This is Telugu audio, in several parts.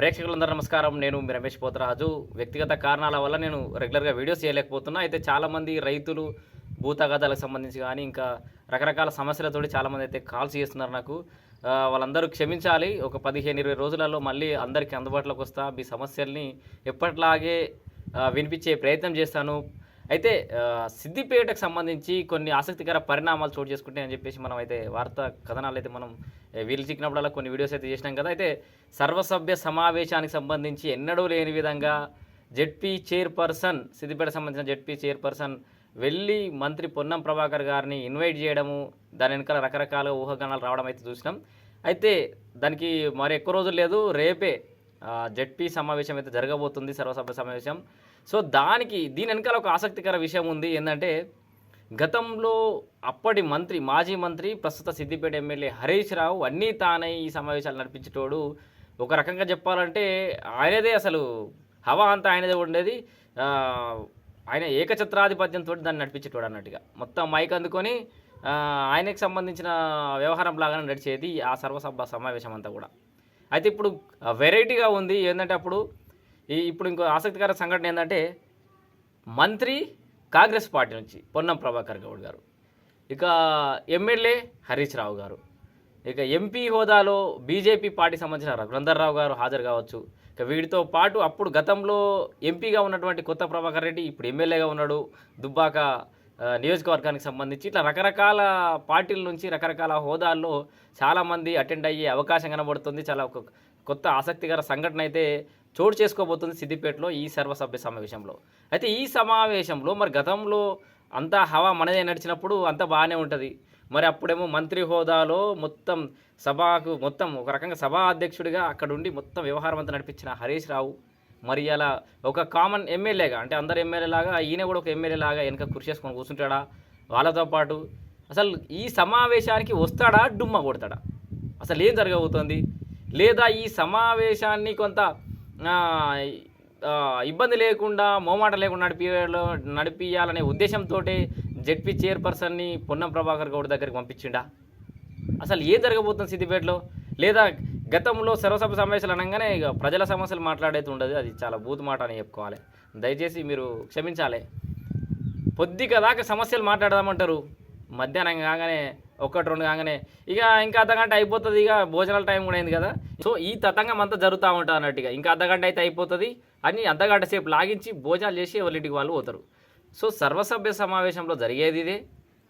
ప్రేక్షకులందరూ నమస్కారం. నేను మీ రమేష్ పోతరాజు. వ్యక్తిగత కారణాల వల్ల నేను రెగ్యులర్గా వీడియోస్ చేయలేకపోతున్నా. అయితే చాలామంది రైతులు భూతగాదాలకు సంబంధించి కానీ ఇంకా రకరకాల సమస్యలతోటి చాలామంది అయితే కాల్స్ చేస్తున్నారు నాకు. వాళ్ళందరూ క్షమించాలి. ఒక పదిహేను ఇరవై రోజులలో మళ్ళీ అందరికీ అందుబాటులోకి వస్తా. మీ సమస్యల్ని ఎప్పటిలాగే వినిపించే ప్రయత్నం చేస్తాను. అయితే సిద్దిపేటకు సంబంధించి కొన్ని ఆసక్తికర పరిణామాలు చోటు చేసుకుంటే అని చెప్పేసి మనం అయితే వార్తా కథనాలు అయితే మనం వీలు చిక్కినప్పుడల్లా కొన్ని వీడియోస్ అయితే చేసినాం కదా. అయితే సర్వసభ్య సమావేశానికి సంబంధించి ఎన్నడూ లేని విధంగా జెడ్పీ చైర్పర్సన్ సిద్దిపేట సంబంధించిన జెడ్పీ చైర్పర్సన్ వెళ్ళి మంత్రి పొన్నం ప్రభాకర్ గారిని ఇన్వైట్ చేయడము దాని వెనకాల రకరకాల ఊహాగానాలు రావడం అయితే చూసినాం. అయితే దానికి మరి ఎక్కువ రోజులు లేదు రేపే జెడ్పీ సమావేశం అయితే జరగబోతుంది సర్వసభ్య సమావేశం. సో దానికి దీని వెనకాల ఒక ఆసక్తికర విషయం ఉంది ఏంటంటే గతంలో అప్పటి మంత్రి మాజీ మంత్రి ప్రస్తుత సిద్దిపేట ఎమ్మెల్యే హరీష్ రావు అన్నీ తానై ఈ సమావేశాలు నడిపించేటోడు. ఒక రకంగా చెప్పాలంటే ఆయనదే అసలు హవా అంతా ఆయనదే ఉండేది. ఆయన ఏకఛత్రాధిపత్యంతో దాన్ని నడిపించేటోడు అన్నట్టుగా. మొత్తం మైక్ అందుకొని ఆయనకు సంబంధించిన వ్యవహారం లాగానే నడిచేది ఆ సర్వసభ సమావేశం అంతా కూడా. అయితే ఇప్పుడు వెరైటీగా ఉంది ఏంటంటే అప్పుడు ఈ ఇప్పుడు ఇంకో ఆసక్తికర సంఘటన ఏంటంటే మంత్రి కాంగ్రెస్ పార్టీ నుంచి పొన్నం ప్రభాకర్ గౌడ్ గారు. ఇక ఎమ్మెల్యే హరీష్ రావు గారు. ఇక ఎంపీ హోదాలో బీజేపీ పార్టీ సంబంధించిన రఘునందర్రావు గారు హాజరు కావచ్చు. ఇక వీటితో పాటు అప్పుడు గతంలో ఎంపీగా ఉన్నటువంటి కొత్త ప్రభాకర్ రెడ్డి ఇప్పుడు ఎమ్మెల్యేగా ఉన్నాడు. దుబ్బాక నియోజకవర్గానికి సంబంధించి ఇట్లా రకరకాల పార్టీల నుంచి రకరకాల హోదాల్లో చాలామంది అటెండ్ అయ్యే అవకాశం కనబడుతుంది. చాలా ఒక కొత్త ఆసక్తికర సంఘటన అయితే చోటు చేసుకోబోతుంది సిద్దిపేటలో ఈ సర్వసభ్య సమావేశంలో. అయితే ఈ సమావేశంలో మరి గతంలో అంతా హవా మనదే నడిచినప్పుడు అంతా బాగానే ఉంటుంది. మరి అప్పుడేమో మంత్రి హోదాలో మొత్తం సభకు మొత్తం ఒక రకంగా సభా అధ్యక్షుడిగా అక్కడ ఉండి మొత్తం వ్యవహారం అంతా నడిపించిన హరీష్ రావు. మరి అలా ఒక కామన్ ఎమ్మెల్యేగా అంటే అందరు ఎమ్మెల్యే లాగా ఈయన కూడా ఒక ఎమ్మెల్యేలాగా వెనక కృషి చేసుకొని కూర్చుంటాడా? వాళ్ళతో పాటు అసలు ఈ సమావేశానికి వస్తాడా డుమ్మ కొడతాడా? అసలు ఏం జరగబోతోంది? లేదా ఈ సమావేశాన్ని కొంత ఇబ్బంది లేకుండా మోమాట లేకుండా నడిపియలో నడిపియాలనే ఉద్దేశంతో జెడ్పీ చైర్పర్సన్ని పొన్నం ప్రభాకర్ గౌడ్ దగ్గరికి పంపించిండా? అసలు ఏం జరగబోతుంది సిద్దిపేటలో? లేదా గతంలో సర్వసభ సమావేశాలు అనగానే ఇక ప్రజల సమస్యలు మాట్లాడేది ఉండదు అది చాలా బూత్ మాట అని చెప్పుకోవాలి. దయచేసి మీరు క్షమించాలి. పొద్దుక దాకా సమస్యలు మాట్లాడదామంటారు. మధ్యాహ్నం కాగానే ఒకటి రెండు కాగానే. ఇక ఇంకా అర్ధగంట అయిపోతుంది ఇక భోజనాల టైం కూడా అయింది కదా. సో ఈ తతంగం అంతా జరుగుతూ ఉంటుంది అన్నట్టుగా ఇంకా. అర్ధగంట అయితే అయిపోతుంది. అని అర్ధగంట సేపు లాగించి భోజనాలు చేసి ఎవరింటికి వాళ్ళు పోతారు. సో సర్వసభ్య సమావేశంలో జరిగేది ఇదే.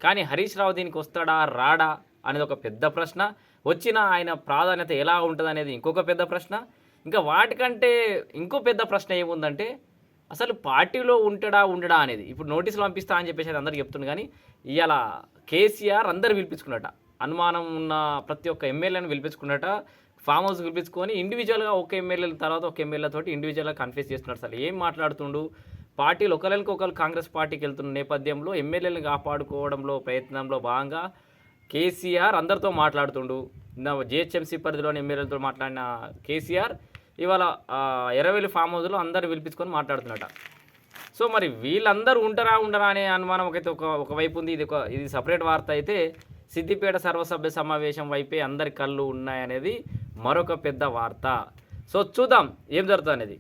కానీ హరీష్ రావు దీనికి వస్తాడా రాడా అనేది ఒక పెద్ద ప్రశ్న. వచ్చిన ఆయన ప్రాధాన్యత ఎలా ఉంటుంది అనేది ఇంకొక పెద్ద ప్రశ్న. ఇంకా వాటికంటే ఇంకో పెద్ద ప్రశ్న ఏముందంటే అసలు పార్టీలో ఉంటాడా ఉండడా అనేది. ఇప్పుడు నోటీసులు పంపిస్తా అని చెప్పేసి అందరికీ చెప్తుంది కానీ ఇవాళ కేసీఆర్ అందరు పిలిపించుకున్నట. అనుమానం ఉన్న ప్రతి ఒక్క ఎమ్మెల్యేని పిలిపించుకున్నట. ఫామ్ హౌస్ పిలిపించుకొని ఇండివిజువల్గా ఒక ఎమ్మెల్యేల తర్వాత ఒక ఎమ్మెల్యే తోటి ఇండివిజువల్గా కన్ఫ్యూజ్ చేస్తున్నాడు అసలు. ఏం మాట్లాడుతుండు? పార్టీలు ఒకరికి ఒకరు కాంగ్రెస్ పార్టీకి వెళ్తున్న నేపథ్యంలో ఎమ్మెల్యేలను కాపాడుకోవడంలో ప్రయత్నంలో భాగంగా కేసీఆర్ అందరితో మాట్లాడుతుండు. జిహెచ్ఎంసీ పరిధిలోని ఎమ్మెల్యేలతో మాట్లాడిన కేసీఆర్ ఇవాళ ఎరవేలు ఫామ్ హౌస్లో అందరు పిలిపించుకొని మాట్లాడుతున్నట. సో మరి వీళ్ళందరూ ఉంటారా ఉండరా అనే అనుమానం ఒకైతే ఒక ఒకవైపు ఉంది. ఇది ఒక ఇది సపరేట్ వార్త అయితే సిద్దిపేట సర్వసభ్య సమావేశం వైపే అందరి కళ్ళు ఉన్నాయనేది మరొక పెద్ద వార్త. సో చూద్దాం ఏం జరుగుతుంది అనేది